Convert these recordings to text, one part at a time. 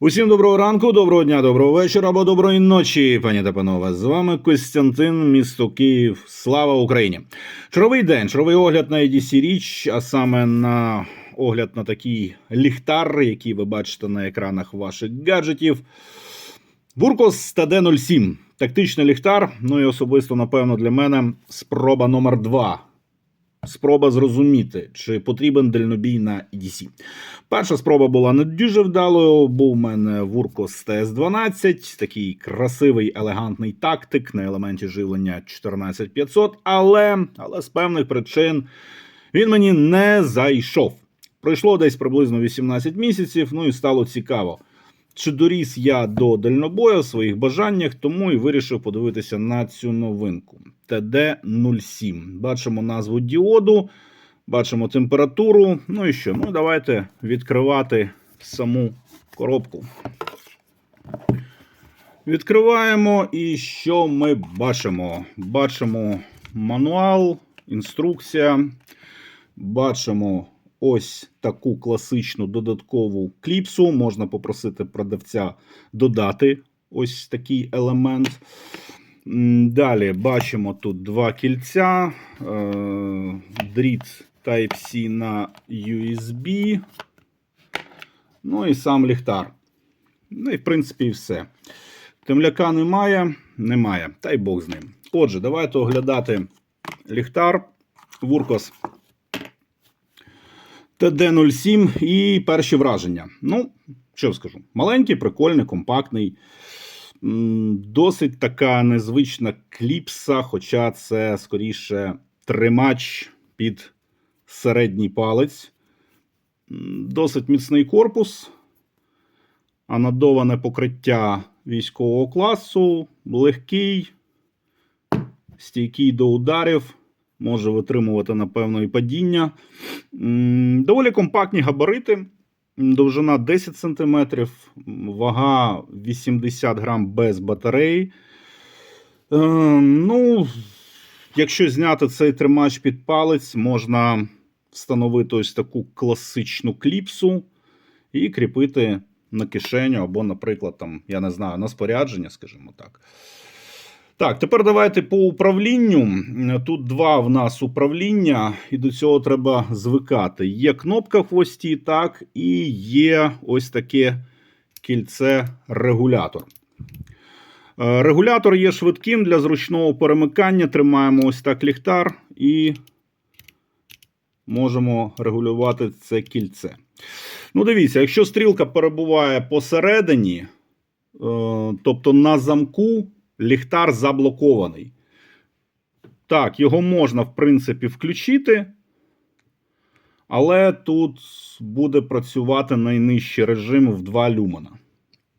Усім доброго ранку, доброго дня, доброго вечора або доброї ночі, пані та панове. З вами Костянтин, місто Київ. Слава Україні! Чаровий день, чаровий огляд на EDC річ, а саме на огляд на такий ліхтар, який ви бачите на екранах ваших гаджетів. Буркос TD07. Тактичний ліхтар. Ну і особисто, напевно, для мене спроба номер 2 Спроба зрозуміти, чи потрібен дальнобій на EDC. Перша спроба була не дуже вдалою. Був у мене Вуркос TS12, такий красивий, елегантний тактик на елементі живлення 14500, але, але з певних причин він мені не зайшов. Пройшло десь приблизно 18 місяців, ну і стало цікаво. Чи доріс я до дальнобою в своїх бажаннях, тому і вирішив подивитися на цю новинку. TD07. Бачимо назву діоду, бачимо температуру. Ну і що? Ну, давайте відкривати саму коробку. Відкриваємо, і що ми бачимо? Бачимо мануал, інструкція. Бачимо ось таку класичну додаткову кліпсу. Можна попросити продавця додати ось такий елемент. Далі бачимо тут два кільця, е, дріт Type-C на USB. Ну і сам ліхтар. Ну і в принципі і все. Темляка немає, немає. Та й Бог з ним. Отже, давайте оглядати ліхтар Вуркос TD07 і перші враження. Ну, що скажу? Маленький, прикольний, компактний. Досить така незвична кліпса, хоча це скоріше тримач під середній палець. Досить міцний корпус, анодоване покриття військового класу, легкий, стійкий до ударів, може витримувати, напевно, і падіння. Доволі компактні габарити. Довжина 10 см, вага 80 грам без батареї. Е, ну, якщо зняти цей тримач під палець, можна встановити ось таку класичну кліпсу і кріпити на кишеню або, наприклад, там, я не знаю, на спорядження, скажімо так. Так, тепер давайте по управлінню. Тут два в нас управління, і до цього треба звикати. Є кнопка в хвості, так, і є ось таке кільце-регулятор. Е, Регулятор є швидким для зручного перемикання. Тримаємо ось так ліхтар і можемо регулювати це кільце. Ну, дивіться, якщо стрілка перебуває посередині, е, тобто на замку, ліхтар заблокований. Так, його можна, в принципі, включити, але тут буде працювати найнижчий режим в 2 люмена.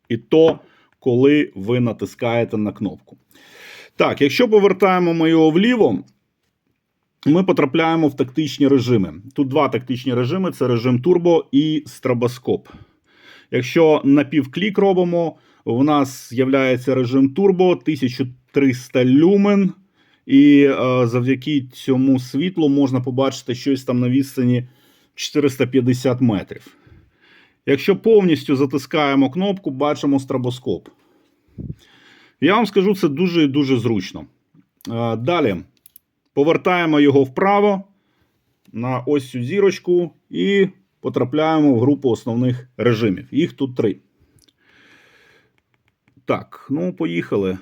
І то, коли ви натискаєте на кнопку. Так, якщо повертаємо ми його вліво, ми потрапляємо в тактичні режими. Тут два тактичні режими: це режим турбо і стробоскоп. Якщо напівклік робимо, у нас з'являється режим турбо 1300 люмен, і е, завдяки цьому світлу можна побачити щось там на відстані 450 метрів. Якщо повністю затискаємо кнопку, бачимо стробоскоп. Я вам скажу, це дуже і дуже зручно. Е, Далі повертаємо його вправо на ось цю зірочку і потрапляємо в групу основних режимів. Їх тут три. Так, ну, поїхали.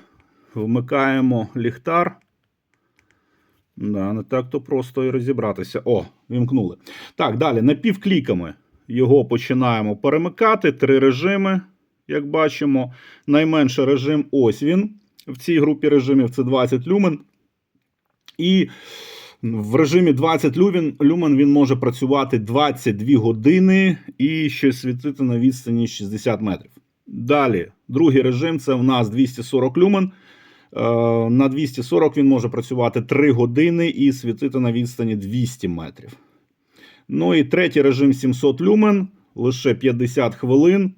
Вмикаємо ліхтар. Да, не так то просто і розібратися. О, вімкнули. Так, далі напівкліками його починаємо перемикати. Три режими, як бачимо. Найменший режим ось він. В цій групі режимів це 20 люмен. І в режимі 20 люмен, він може працювати 22 години і ще світити на відстані 60 метрів. Далі, другий режим це в нас 240 люмен. Е, На 240 він може працювати 3 години і світити на відстані 200 метрів. Ну і третій режим 700 люмен, лише 50 хвилин,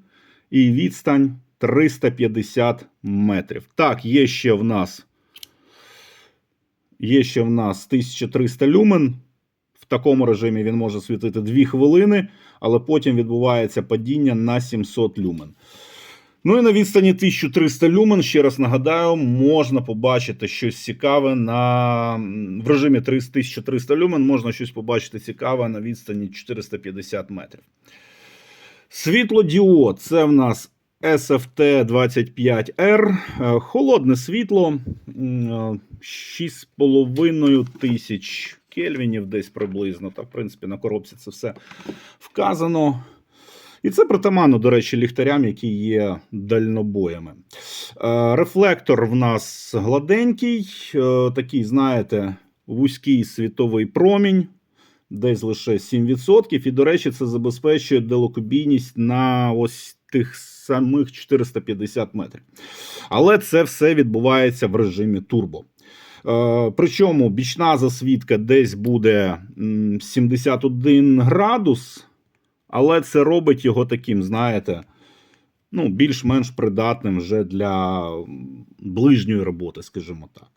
і відстань 350 метрів. Так, є ще в нас. Є ще в нас 1300 люмен в такому режимі він може світити 2 хвилини, але потім відбувається падіння на 700 люмен. Ну і на відстані 1300 люмен, ще раз нагадаю, можна побачити щось цікаве на в режимі 1300 люмен, можна щось побачити цікаве на відстані 450 метрів. Світлодіод це в нас SFT 25R. Е, Холодне світло. м, е, 6,5 тисяч кельвінів десь приблизно. Та, в принципі, на коробці це все вказано. І це притаманно, до речі, ліхтарям, які є дальнобоями. Е, Рефлектор в нас гладенький, е, такий, знаєте, вузький світовий промінь, десь лише 7%. І, до речі, це забезпечує далекобійність на ось тих самих 450 метрів. Але це все відбувається в режимі турбо. Е, Причому бічна засвідка десь буде 71 градус, але це робить його таким, знаєте, ну, більш-менш придатним вже для ближньої роботи, скажімо так.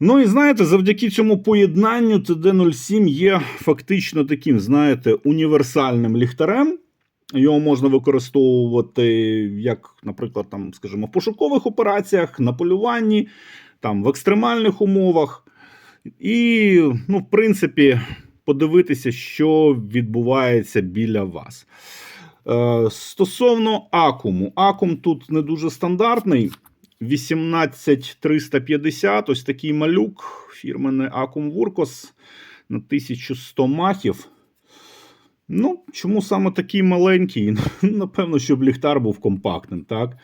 Ну і знаєте, завдяки цьому поєднанню TD07 є фактично таким, знаєте, універсальним ліхтарем. Його можна використовувати як, наприклад, там, скажімо, в пошукових операціях, на полюванні, там, в екстремальних умовах. І, ну, в принципі, подивитися, що відбувається біля вас. Е, стосовно акуму, акум тут не дуже стандартний. 18350, ось такий малюк, фірменний акум Вуркос на 1100 махів. Ну, чому саме такий маленький? Напевно, щоб ліхтар був компактним, так?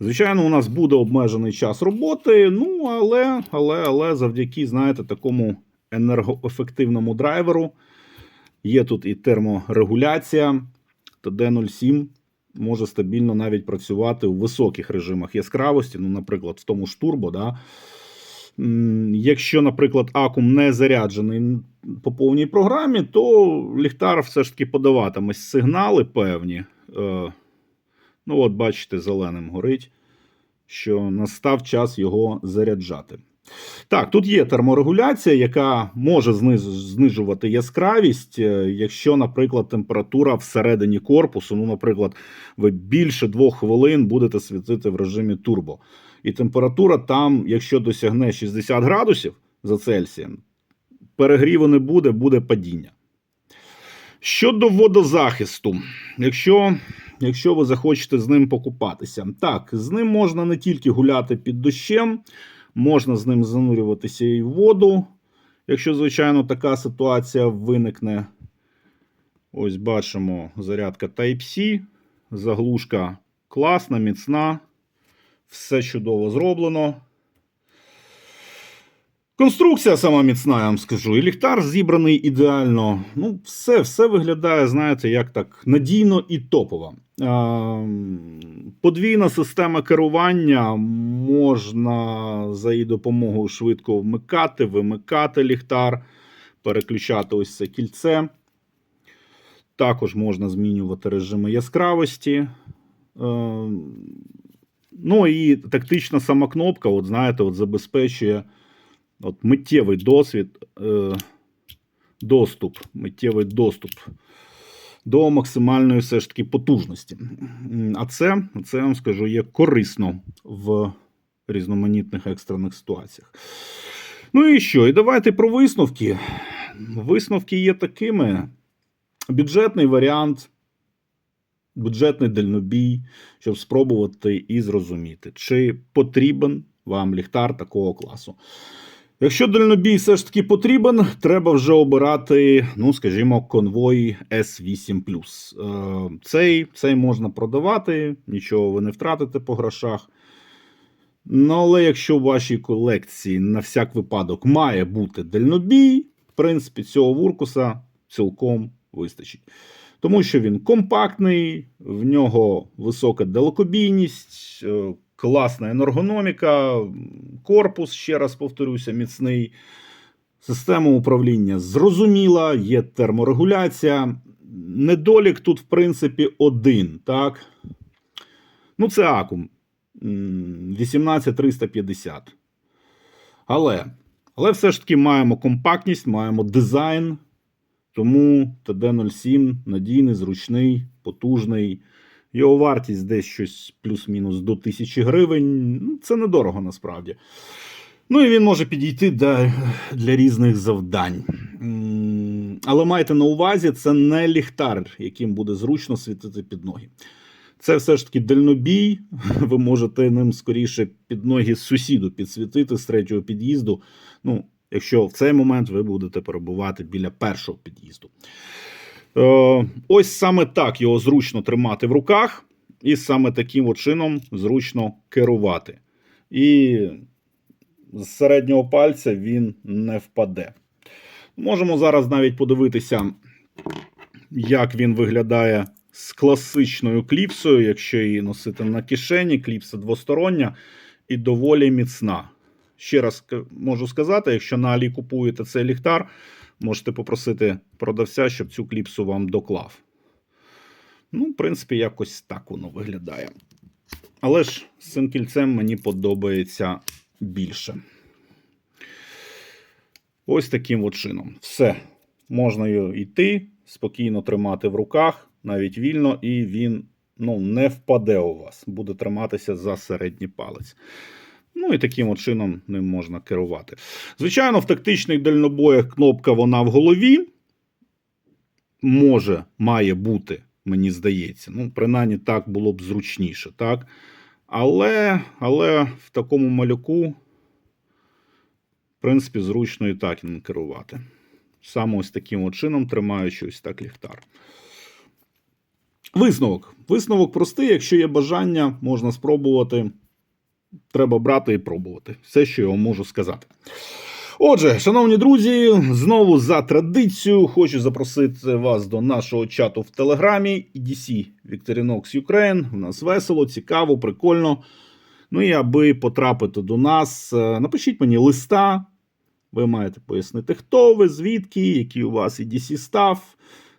Звичайно, у нас буде обмежений час роботи, ну, але, але, але завдяки, знаєте, такому енергоефективному драйверу. Є тут і терморегуляція, то D07 може стабільно навіть працювати у високих режимах яскравості, ну, наприклад, в тому ж турбо. Да? Якщо, наприклад, акум не заряджений по повній програмі, то ліхтар все ж таки подаватиме сигнали певні. Е, Ну, от, бачите, зеленим горить, що настав час його заряджати. Так, тут є терморегуляція, яка може знижувати яскравість, е, якщо, наприклад, температура всередині корпусу, ну, наприклад, ви більше двох хвилин будете світити в режимі турбо. І температура там, якщо досягне 60 градусів за Цельсієм, перегріву не буде, буде падіння. Щодо водозахисту, якщо, якщо ви захочете з ним покупатися, так, з ним можна не тільки гуляти під дощем, можна з ним занурюватися і в воду, якщо, звичайно, така ситуація виникне. Ось бачимо зарядка Type-C, заглушка класна, міцна, все чудово зроблено. Конструкція сама міцна, я вам скажу. І ліхтар зібраний ідеально. Ну, все, все виглядає, знаєте, як так надійно і топово. А, Подвійна система керування можна за її допомогою швидко вмикати, вимикати ліхтар, переключати ось це кільце. Також можна змінювати режими яскравості. Е, Ну і тактична сама кнопка, от знаєте, от забезпечує от миттєвий досвід, е, доступ, миттєвий доступ до максимальної все ж таки потужності. А це, це я вам скажу, є корисно в різноманітних екстрених ситуаціях. Ну і що? І давайте про висновки. Висновки є такими: бюджетний варіант, бюджетний дальнобій, щоб спробувати і зрозуміти, чи потрібен вам ліхтар такого класу. Якщо дальнобій все ж таки потрібен, треба вже обирати, ну, скажімо, конвой S8. Е, Цей, цей можна продавати, нічого ви не втратите по грошах. Ну, але якщо в вашій колекції на всяк випадок має бути дальнобій, в принципі, цього вуркуса цілком вистачить. Тому що він компактний, в нього висока далекобійність, е, класна енергономіка, корпус, ще раз повторюся, міцний. Система управління зрозуміла, є терморегуляція. Недолік тут, в принципі, один. Так? Ну, це акум 18350. Але, але все ж таки маємо компактність, маємо дизайн, Тому ТД-07 надійний, зручний, потужний. Його вартість десь щось плюс-мінус до 1000 гривень. Ну, Це недорого насправді. Ну і він може підійти для, для різних завдань. Але майте на увазі, це не ліхтар, яким буде зручно світити під ноги. Це все ж таки дальнобій. Ви можете ним скоріше під ноги сусіду підсвітити з третього під'їзду. Ну, якщо в цей момент ви будете перебувати біля першого під'їзду. Е, ось саме так його зручно тримати в руках, і саме таким от чином зручно керувати. І з середнього пальця він не впаде. Можемо зараз навіть подивитися, як він виглядає з класичною кліпсою, якщо її носити на кишені. Кліпса двостороння і доволі міцна. Ще раз можу сказати, якщо на Алі купуєте цей ліхтар, можете попросити продавця, щоб цю кліпсу вам доклав. Ну, в принципі, якось так воно виглядає. Але ж з цим кільцем мені подобається більше. Ось таким от чином. Все. Можна йти, спокійно тримати в руках, навіть вільно, і він ну, не впаде у вас, буде триматися за середній палець. Ну і таким от чином ним можна керувати. Звичайно, в тактичних дальнобоях кнопка вона в голові. Може, має бути, мені здається. Ну, принаймні, так було б зручніше, так? Але, але в такому малюку, в принципі, зручно і так ним керувати. Саме ось таким от чином, тримаючи ось так ліхтар. Висновок. Висновок простий. Якщо є бажання, можна спробувати. Треба брати і пробувати. Все, що я вам можу сказати. Отже, шановні друзі, знову за традицією хочу запросити вас до нашого чату в Телеграмі EDC Victorinox Ukraine. У нас весело, цікаво, прикольно. Ну і аби потрапити до нас, е, напишіть мені листа. Ви маєте пояснити, хто ви, звідки, який у вас EDC став.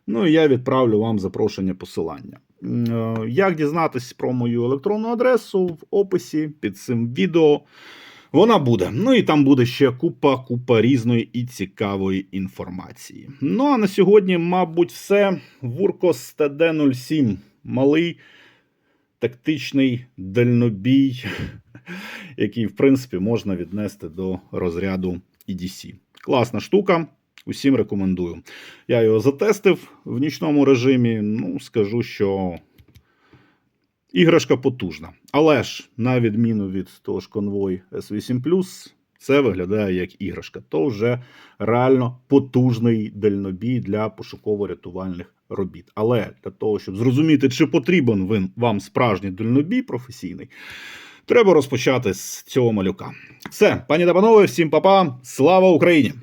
Ну і я відправлю вам запрошення посилання. Е, Як дізнатись про мою електронну адресу в описі під цим відео. Вона буде. Ну і там буде ще купа, купа різної і цікавої інформації. Ну а на сьогодні, мабуть, все. Вуркос ТД-07. Малий тактичний дальнобій, який, в принципі, можна віднести до розряду EDC. Класна штука. Усім рекомендую. Я його затестив в нічному режимі. Ну, скажу, що іграшка потужна. Але ж, на відміну від того ж конвой S8, це виглядає як іграшка. То вже реально потужний дальнобій для пошуково-рятувальних робіт. Але для того, щоб зрозуміти, чи потрібен вам справжній дальнобій професійний, треба розпочати з цього малюка. Все, пані та панове, всім па-па, слава Україні!